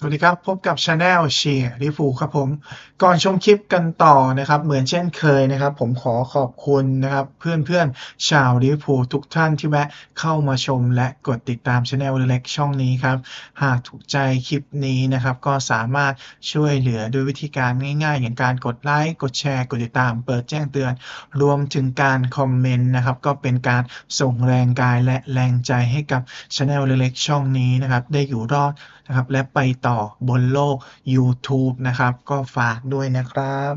สวัสดีครับ พบกับ Channel เชียร์ลิฟูครับผม ก่อนชมคลิปกันต่อนะครับ เหมือนเช่นเคยนะครับ ผมขอขอบคุณนะครับ เพื่อนๆ ชาวลิฟูทุกท่านที่แวะเข้ามาชมและกดติดตาม Channel เล็กๆช่องนี้ครับ หากถูกใจคลิปนี้นะครับ ก็สามารถช่วยเหลือด้วยวิธีการง่ายๆ อย่างการกดไลค์กดแชร์ กดติดตาม เปิดแจ้งเตือน รวมถึงการคอมเมนต์นะครับก็เป็นการส่งแรงกายและแรงใจให้กับ Channel เล็กๆช่องนี้นะครับได้อยู่รอด นะครับ และไปต่อบนโลก YouTube นะครับ ก็ฝากด้วยนะครับ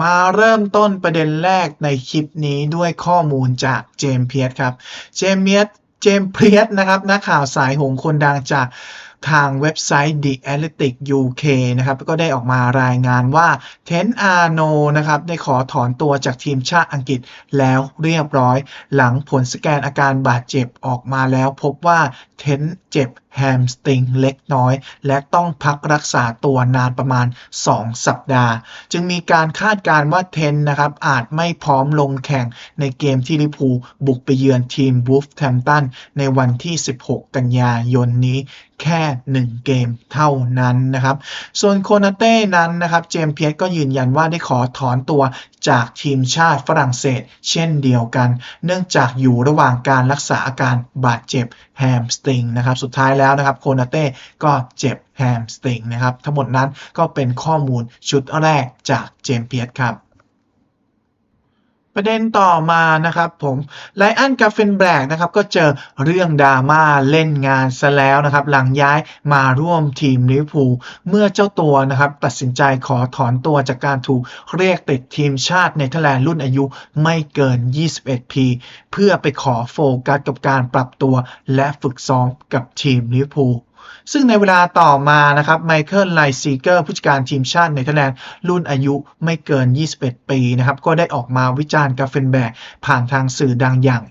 มาเริ่มต้นประเด็นแรกในคลิปนี้ด้วยข้อมูลจากเจมส์เพียสครับ เจมส์เพียสเจมส์เพียสนะครับนักข่าวสายหงคนดังจากทางเว็บไซต์ The Athletic UK นะครับก็ได้ออกมารายงานว่าเทนอาโนนะครับได้ขอถอนตัวจากทีมชาติอังกฤษแล้วเรียบร้อย หลังผลสแกนอาการบาดเจ็บออกมาแล้วพบว่าเทนเจ็บแฮมสตริงเล็กน้อย และต้องพักรักษาตัวนานประมาณ 2 สัปดาห์ จึงมีการคาดการณ์ว่าเทนนะครับอาจไม่พร้อมลงแข่งในเกมที่ลิพูบุกไปเยือนทีมบูฟแทมตันในวันที่ 16 กันยายนนี้แค่ 1 เกมเท่านั้นนะครับ ส่วนโคนาเต้นั้นนะครับ เจมส์เพียสก็ยืนยันว่าได้ขอถอนตัวจากทีมชาติฝรั่งเศส เช่นเดียวกัน เนื่องจากอยู่ระหว่างการรักษาอาการบาดเจ็บแฮมสตริงนะครับสุดท้ายแล้วนะครับโคนาเต้ก็เจ็บแฮมสตริงนะครับทั้งหมดนั้นก็เป็นข้อมูลชุดแรกจากเจมเพียสครับ ประเด็นต่อมานะครับผมไลอันกาเฟนแบกนะครับก็เจอเรื่องดราม่าเล่นงานซะแล้วนะครับ หลังย้ายมาร่วมทีมลิเวอร์พูลเมื่อเจ้าตัวนะครับตัดสินใจขอถอนตัวจากการถูกเรียกติดทีมชาติเนเธอร์แลนด์รุ่นอายุไม่เกิน 21 ปี เพื่อไปขอโฟกัสกับการปรับตัวและฝึกซ้อมกับทีมลิเวอร์พูล ซึ่งในเวลาต่อมานะครับไมเคิลไลซีเกอร์ผู้จัดการทีมชาติเนเธอร์แลนด์รุ่นอายุไม่เกิน 21 ปีนะครับก็ได้ออกมาวิจารณ์กาเฟนแบกผ่านทางสื่อดังอย่าง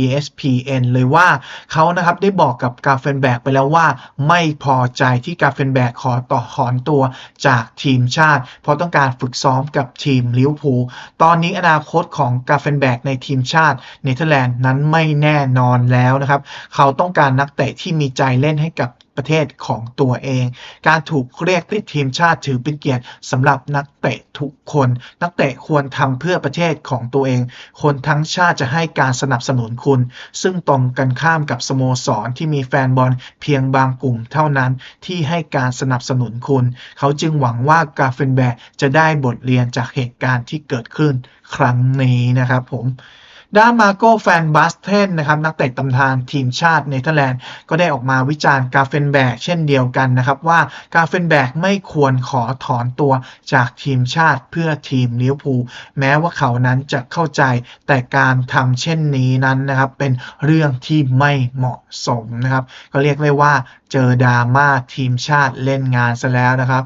ESPN เลยว่าเขานะครับได้บอกกับกาเฟนแบกไปแล้วว่า ไม่พอใจที่กาเฟนแบกขอต่อถอนตัวจากทีมชาติ เพราะต้องการฝึกซ้อมกับทีมลิเวอร์พูลตอนนี้อนาคตของกาเฟนแบกในทีมชาติเนเธอร์แลนด์นั้นไม่แน่นอนแล้วนะครับ เขาต้องการนักเตะที่มีใจเล่นให้กับ ประเทศของตัวเอง การถูกเรียกติดทีมชาติถือเป็นเกียรติสำหรับนักเตะทุกคน นักเตะควรทำเพื่อประเทศของตัวเอง คนทั้งชาติจะให้การสนับสนุนคุณ ซึ่งตรงกันข้ามกับสโมสรที่มีแฟนบอลเพียงบางกลุ่มเท่านั้นที่ให้การสนับสนุนคุณ เขาจึงหวังว่ากาเฟนแบกจะได้บทเรียนจากเหตุการณ์ที่เกิดขึ้นครั้งนี้นะครับผม ด้านมาโก้แฟนบัสเทนนะครับนักเตะตำนานทีมชาติเนเธอร์แลนด์ก็ได้ออกมาวิจารณ์กาเฟนแบกเช่นเดียวกันนะครับว่ากาเฟนแบกไม่ควรขอถอนตัวจากทีมชาติเพื่อทีมลิเวอร์พูลแม้ว่าเขานั้นจะเข้าใจแต่การทำเช่นนี้นั้นนะครับเป็นเรื่องที่ไม่เหมาะสมนะครับก็เรียกได้ว่าเจอดราม่าทีมชาติเล่นงานซะแล้วนะครับ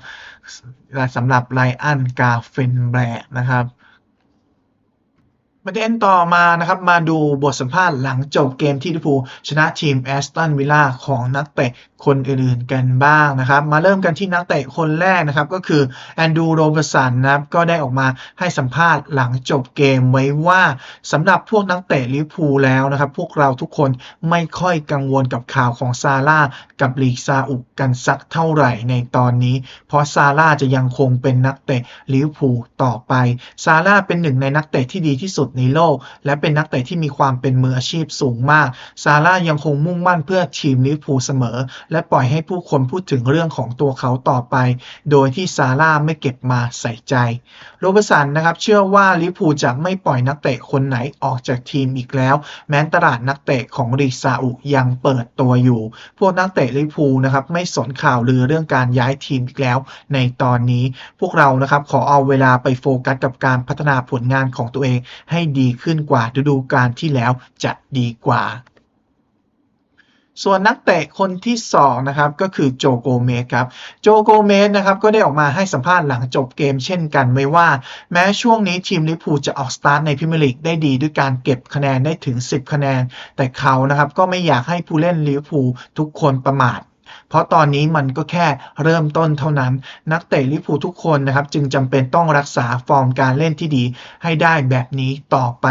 สำหรับไลอันกาเฟนแบกนะครับ ประเด็นต่อมานะครับ มาดูบทสัมภาษณ์หลังจบเกมที่ลิเวอร์พูลชนะทีมแอสตันวิลล่าของนักเตะคนอื่นๆกันบ้างนะครับ มาเริ่มกันที่นักเตะคนแรกนะครับ ก็คือแอนดูโรเบสันนะครับก็ได้ออกมาให้สัมภาษณ์หลังจบเกมไว้ว่าสำหรับพวกนักเตะลิเวอร์พูลแล้วนะครับ พวกเราทุกคนไม่ค่อยกังวลกับข่าวของซาร่ากับลีกซาอุกันสักเท่าไหร่ในตอนนี้ เพราะซาร่าจะยังคงเป็นนักเตะลิเวอร์พูลต่อไปซาร่าเป็นหนึ่งในนักเตะที่ดีที่สุดในโลก และเป็นนักเตะที่มีความเป็นมืออาชีพสูงมาก ซาร่ายังคงมุ่งมั่นเพื่อทีมลิเวอร์พูลเสมอ และปล่อยให้ผู้คนพูดถึงเรื่องของตัวเขาต่อไป โดยที่ซาร่าไม่เก็บมาใส่ใจ โรเบร์สันนะครับเชื่อว่าลิเวอร์พูลจะไม่ปล่อยนักเตะคนไหนออกจากทีมอีกแล้ว แม้ตลาดนักเตะของลีซาอุยังเปิดตัวอยู่ พวกนักเตะลิเวอร์พูลนะครับไม่สนข่าวลือเรื่องการย้ายทีมอีกแล้ว ในตอนนี้พวกเรานะครับขอเอาเวลาไปโฟกัสกับการพัฒนาผลงานของตัวเองให้ดีขึ้นกว่าฤดูกาลที่แล้วจะดีกว่า ส่วนนักเตะคนที่2นะครับก็คือโจโกเมสครับ โจโกเมสนะครับก็ได้ออกมาให้สัมภาษณ์หลังจบเกมเช่นกันไว้ว่า แม้ช่วงนี้ทีมลิเวอร์พูลจะออกสตาร์ทในพรีเมียร์ลีกได้ดีด้วยการเก็บคะแนนได้ถึง 10 คะแนน แต่เขานะครับก็ไม่อยากให้ผู้เล่นลิเวอร์พูลทุกคนประมาท เพราะตอนนี้มันก็แค่เริ่มต้นเท่านั้น นักเตะลิเวอร์พูลทุกคนนะครับจึงจำเป็นต้องรักษาฟอร์มการเล่นที่ดี ให้ได้แบบนี้ต่อไป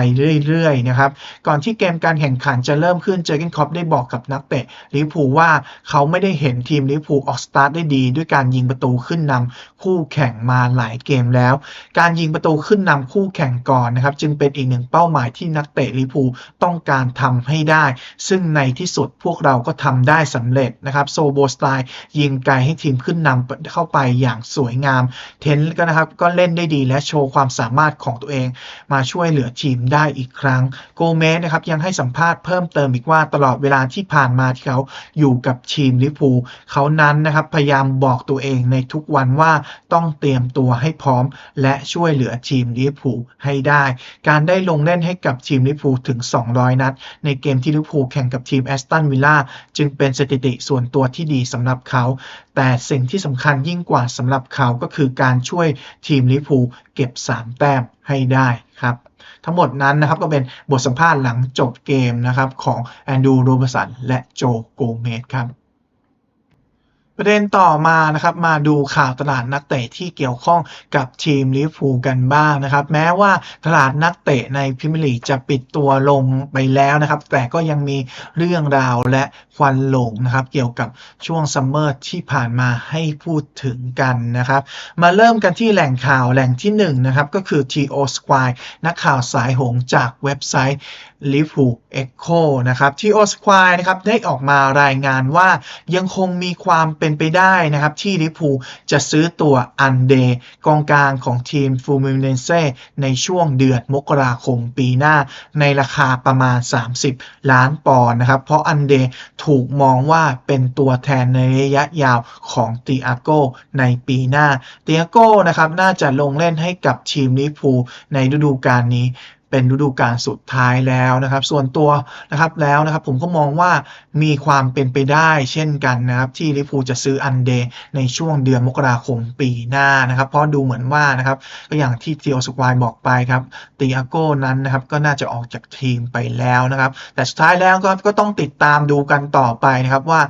เรื่อยๆนะครับก่อนที่เกมการแข่งขันจะเริ่มขึ้นเจอร์เกนคอปได้บอกกับนักเตะลิเวอร์พูลว่าเขาไม่ได้เห็นทีมลิเวอร์พูลออกสตาร์ทได้ดี ด้วยการยิงประตูขึ้นนำคู่แข่งมาหลายเกมแล้ว การยิงประตูขึ้นนำคู่แข่งก่อนนะครับจึงเป็นอีกหนึ่งเป้าหมายที่นักเตะลิเวอร์พูลต้องการทำให้ได้ ซึ่งในที่สุดพวกเราก็ทำได้สำเร็จนะครับโซโบสไตล์ ยิงไกลให้ทีมขึ้นนำเข้าไปอย่างสวยงาม เทนก็นะครับก็เล่นได้ดีและโชว์ความสามารถของตัวเอง มาช่วยเหลือทีมได้อีกครั้ง โกเมสนะครับยังให้สัมภาษณ์เพิ่มเติมอีกว่าตลอดเวลาที่ผ่านมาที่เขาอยู่กับทีมลิเวอร์พูเขานั้นนะครับพยายามบอกตัวเองในทุกวันว่าต้องเตรียมตัวให้พร้อม และช่วยเหลือทีมลิเวอร์พูให้ได้ การได้ลงเล่นให้กับทีมลิเวอร์พูถึง 200 นัด ในเกมที่ลิเวอร์พูแข่งกับทีมแอสตันวิลล่าจึงเป็นสถิติส่วนตัวที่ดีสำหรับเขา แต่สิ่งที่สำคัญยิ่งกว่าสำหรับเขาก็คือการช่วยทีมลิพูเก็บ 3 แต้มให้ได้ครับทั้งหมดนั้นนะครับก็เป็นบทสัมภาษณ์หลังจบเกมนะครับของแอนดูโรบสันและโจโกเมสครับ ประเด็นต่อมานะครับมาดูข่าวตลาดนักเตะที่เกี่ยวข้องกับทีมลิเวอร์พูลกันบ้างนะครับ แม้ว่าตลาดนักเตะในพรีเมียร์ลีกจะปิดตัวลงไปแล้วนะครับ แต่ก็ยังมีเรื่องราวและควันหลงนะครับ เกี่ยวกับช่วงซัมเมอร์ที่ผ่านมาให้พูดถึงกันนะครับ มาเริ่มกันที่แหล่งข่าวแหล่งที่1นงนะครับก็คือ T.O. Squire นักข่าวสายหงจากเว็บไซต์ Liverpool Echo นะครับ T.O. Squire นะครับได้ออกมารายงานว่ายังคงมีความเป็นเป็นไปได้นะครับที่ลิพูจะซื้อตัวอันเดกองกลางของทีมฟูมิเนเซในช่วงเดือนมกราคมปีหน้า ในราคาประมาณ 30 ล้านปอนด์นะครับ เพราะอันเดถูกมองว่าเป็นตัวแทนในระยะยาวของติอาโกในปีหน้าติอาโกนะครับน่าจะลงเล่นให้กับทีมลิพูในฤดูกาลนี้ เป็นฤดูกาลสุดท้ายแล้วนะครับ ส่วนตัวนะครับแล้วนะครับผมก็มองว่ามีความเป็นไปได้เช่นกันนะครับ ที่ลิเวอร์พูจะซื้ออันเดย์ในช่วงเดือนมกราคมปีหน้านะครับ เพราะดูเหมือนว่านะครับก็อย่างที่เทีโอสควายบอกไปครับติอาโก้นั้นนะครับก็น่าจะออกจากทีมไปแล้วนะครับ แต่สุดท้ายแล้วก็ก็ต้องติดตามดูกันต่อไปนะครับว่า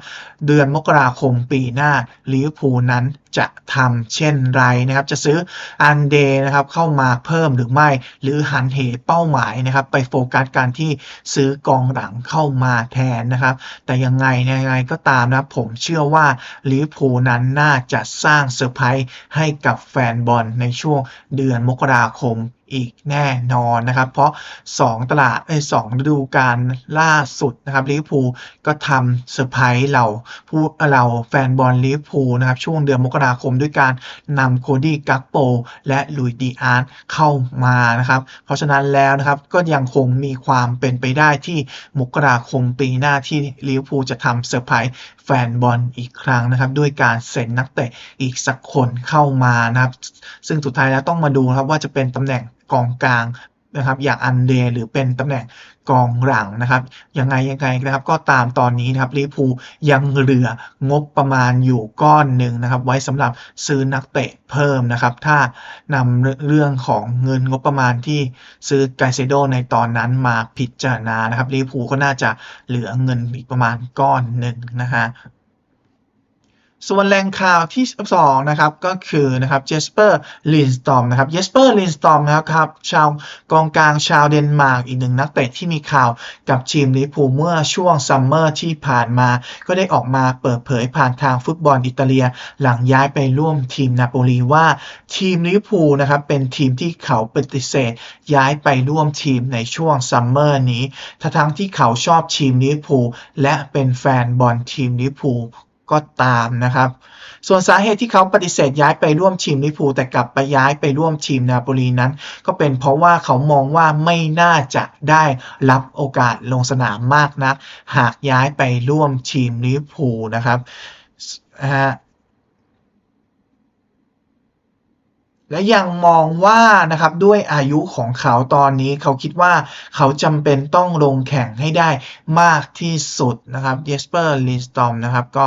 เดือนมกราคมปีหน้าลิเวอร์พูลนั้นจะทำเช่นไรนะครับ จะซื้ออันเดนะครับเข้ามาเพิ่มหรือไม่ หรือหันเหเป้าป้าหมายนะครับไปโฟกัสการที่ซื้อกองหลังเข้ามาแทนนะครับ แต่ยังไงยังไงก็ตามนะผมเชื่อว่าลิเวอร์พูลนั้นน่าจะสร้างเซอร์ไพรส์ให้กับแฟนบอลในช่วงเดือนมกราคม อีกแน่นอนนะครับ เพราะ 2 ตลาดไอ้สองฤดูกาลล่าสุดนะครับลิเวอร์พูลก็ทำเซอร์ไพรส์เราผู้เราแฟนบอลลิเวอร์พูลนะครับ ช่วงเดือนมกราคมด้วยการนำโคดี้กักโป และลุยดีอาร์ตเข้ามานะครับ เพราะฉะนั้นแล้วนะครับก็ยังคงมีความเป็นไปได้ที่มกราคมปีหน้าที่ลิเวอร์พูลจะทำเซอร์ไพรส์แฟนบอลอีกครั้งนะครับ ด้วยการเซ็นนักเตะอีกสักคนเข้ามานะครับ ซึ่งสุดท้ายแล้วต้องมาดูครับว่าจะเป็นตำแหน่งกองกลางนะครับอย่างอันเดหรือเป็นตำแหน่งกองหลังนะครับยังไงยังไงนะครับก็ตามตอนนี้นะครับลิพูยังเหลืองบประมาณอยู่ก้อนหนึ่งนะครับ ไว้สำหรับซื้อนักเตะเพิ่มนะครับ ถ้านำเรื่องของเงินงบประมาณที่ซื้อไกเซโดในตอนนั้นมาพิจารณานะครับลิพูก็น่าจะเหลือเงินอีกประมาณก้อนหนึ่งนะฮะ ส่วนแหล่งข่าวที่2นะครับก็คือนะครับเจสเปอร์ลินสตอมนะครับเจสเปอร์ลินสตอมนะครับชาวกองกลางชาวเดนมาร์กอีกหนึ่งนักเตะที่มีข่าวกับทีมลิเวอร์พูลเมื่อช่วงซัมเมอร์ที่ผ่านมา ก็ได้ออกมาเปิดเผยผ่านทางฟุตบอลอิตาเลีย หลังย้ายไปร่วมทีมนาโปลีว่าทีมลิเวอร์พูลนะครับเป็นทีมที่เขาปฏิเสธ ย้ายไปร่วมทีมในช่วงซัมเมอร์นี้ทั้งที่เขาชอบทีมลิเวอร์พูลและเป็นแฟนบอลทีมลิเวอร์พูล ก็ตามนะครับ ส่วนสาเหตุที่เขาปฏิเสธย้ายไปร่วมทีมลิพูแต่กลับไปย้ายไปร่วมทีมนาโปลีนั้น ก็เป็นเพราะว่าเขามองว่าไม่น่าจะได้รับโอกาสลงสนามมากนัก หากย้ายไปร่วมทีมลิพูนะครับฮะ และยังมองว่านะครับด้วยอายุของเขาตอนนี้เขาคิดว่าเขาจำเป็นต้องลงแข่งให้ได้มากที่สุดนะครับเยสเปอร์ลินสตอมนะครับก็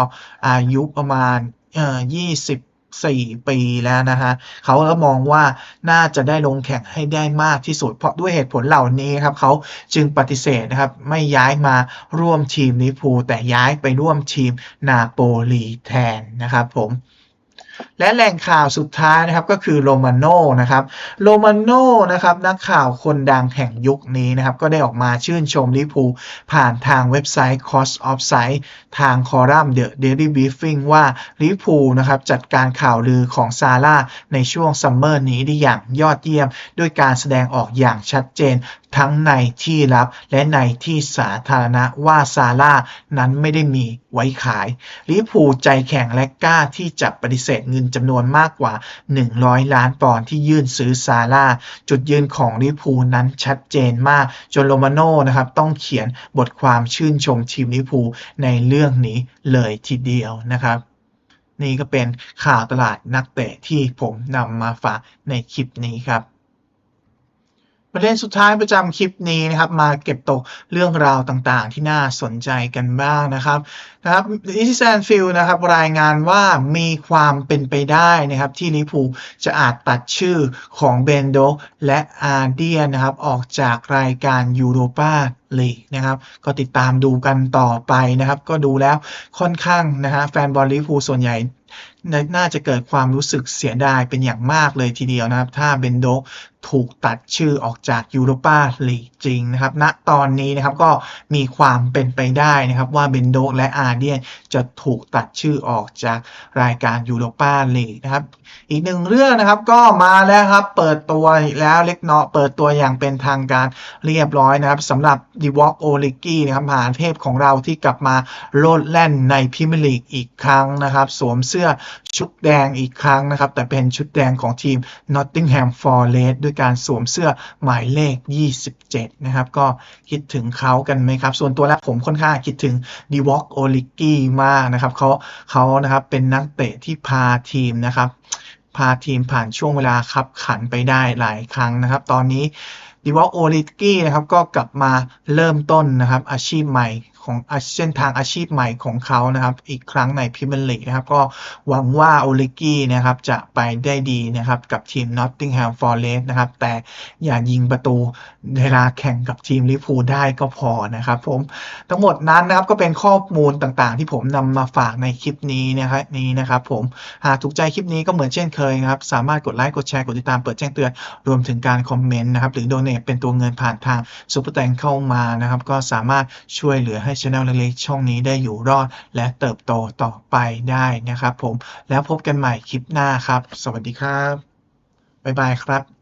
อายุประมาณเอ่อ4ปีแล้วนะฮะเขาก็มองว่าน่าจะได้ลงแข่งให้ได้มากที่สุด เพราะด้วยเหตุผลเหล่านี้ครับเขาจึงปฏิเสธนะครับไม่ย้ายมาร่วมทีมลิพูแต่ย้ายไปร่วมทีมนาโปลีแทนนะครับผม และแหล่งข่าวสุดท้ายนะครับก็คือโรมาโน่นะครับโรมาโน่นะครับนักข่าวคนดังแห่งยุคนี้นะครับก็ได้ออกมาชื่นชมลิพูผ่านทางเว็บไซต์ Cost of Sight ทางคอลัมน์ The Daily Briefing ว่าลิพูนะครับจัดการข่าวลือของซาร่าในช่วงซัมเมอร์นี้ได้อย่างยอดเยี่ยม ด้วยการแสดงออกอย่างชัดเจนทั้งในที่ลับและในที่สาธารณะว่าซาร่านั้นไม่ได้มีไว้ขายลิพูใจแข็งและกล้าที่จะปฏิเสธเงินจำนวนมากกว่า 100 ล้านปอนด์ที่ยื่นซื้อซาร่าจุดยืนของลิพูนั้นชัดเจนมาก จนโรมาโน่นะครับต้องเขียนบทความชื่นชมทีมลิพูในเรื่องนี้เลยทีเดียวนะครับนี่ก็เป็นข่าวตลาดนักเตะที่ผมนำมาฝากในคลิปนี้ครับ ประเด็นสุดท้ายประจำคลิปนี้นะครับ มาเก็บตกเรื่องราวต่างๆ ที่น่าสนใจกันบ้างนะครับนะครับอิสแซนฟิลนะครับรายงานว่ามีความเป็นไปได้นะครับ ที่ลิพูจะอาจตัดชื่อของเบนโดและอาร์เดียนะครับ ออกจากรายการยูโรปาลีกนะครับ ก็ติดตามดูกันต่อไปนะครับ ก็ดูแล้วค่อนข้างนะฮะแฟนบอลลิพูส่วนใหญ่น่าจะเกิดความรู้สึกเสียดายเป็นอย่างมากเลยทีเดียวนะครับ ถ้าเบนโดกถูกตัดชื่อออกจากยูโรปาลีกจริงนะครับณตอนนี้นะครับก็มีความเป็นไปได้นะครับว่าเบนโดกและอาเดียนจะถูกตัดชื่อออกจากรายการยูโรปาลีกนะครับอีกหนึ่งเรื่องนะครับก็มาแล้วครับเปิดตัวแล้วเล็กน้อยเปิดตัวอย่างเป็นทางการเรียบร้อยนะครับสำหรับดีวอ k โอลิกี้นะครับมหาเทพของเราที่กลับมาโลดแล่นในพรีเมียร์ลีกอีกครั้งนะครับ สวมเสื้อชุดแดงอีกครั้งนะครับแต่เป็นชุดแดงของทีม Nottingham Forest ด้วยการสวมเสื้อหมายเลข 27 นะครับ ก็คิดถึงเขากันไหมครับ ส่วนตัวแล้วผมค่อนข้างคิดถึงดีวอ k โอลิกี้มากนะครับเขาเขานะครับเป็นนักเตะที่พาทีมนะครับพาทีมผ่านช่วงเวลาคับขันไปได้หลายครั้งนะครับ ตอนนี้ดีวอลโอลิกี้นะครับก็กลับมาเริ่มต้นนะครับอาชีพใหม่ของเส้นทางอาชีพใหม่ของเขานะครับ อีกครั้งในพรีเมียร์ลีกนะครับ ก็หวังว่าโอลิกี้นะครับจะไปได้ดีนะครับกับทีม Nottingham Forest นะครับแต่อย่ายิงประตูเวลาแข่งกับทีมลิพูได้ก็พอนะครับผมทั้งหมดนั้นนะครับก็เป็นข้อมูลต่างๆ ที่ผมนำมาฝากในคลิปนี้นะครับนี้นะครับผมหากถูกใจคลิปนี้ก็เหมือนเช่นเคยนะครับสามารถกดไลค์กดแชร์กดติดตามเปิดแจ้งเตือนรวมถึงการคอมเมนต์นะครับหรือโดเน a เป็นตัวเงินผ่านทางซุปเปอร์แตงเข้ามานะครับก็สามารถช่วยเหลือให้ช anel เล็กๆ ช่องนี้ได้อยู่รอด และเติบโตต่อไปได้นะครับผมแล้วพบกันใหม่คลิปหน้าครับ สวัสดีครับ บ๊ายบายครับ